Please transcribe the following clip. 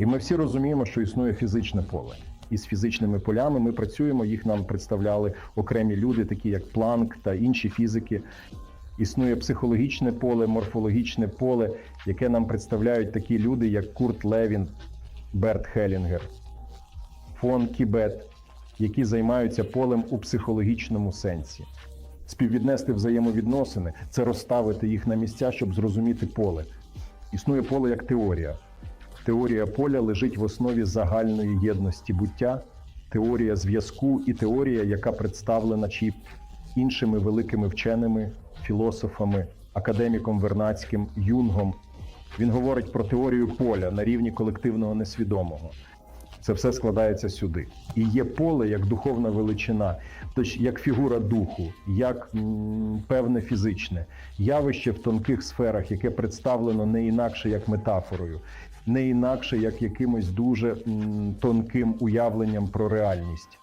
І ми всі розуміємо, що існує фізичне поле. І з фізичними полями ми працюємо. Їх нам представляли окремі люди, такі як Планк та інші фізики. Існує психологічне поле, морфологічне поле, яке нам представляють такі люди, як Курт Левін, Берт Хелінгер, фон Кібет, які займаються полем у психологічному сенсі. Співвіднести взаємовідносини це розставити їх на місця, щоб зрозуміти поле. Існує поле як теорія. Теорія поля лежить в основі загальної єдності буття, теорія зв'язку і теорія, яка представлена чи іншими великими вченими, філософами, академіком Вернацьким, Юнгом. Він говорить про теорію поля на рівні колективного несвідомого. Це все складається сюди. І є поле як духовна величина, тож як фігура духу, як м, певне фізичне явище в тонких сферах, яке представлено не інакше як метафорою, не інакше як якимось дуже м, тонким уявленням про реальність.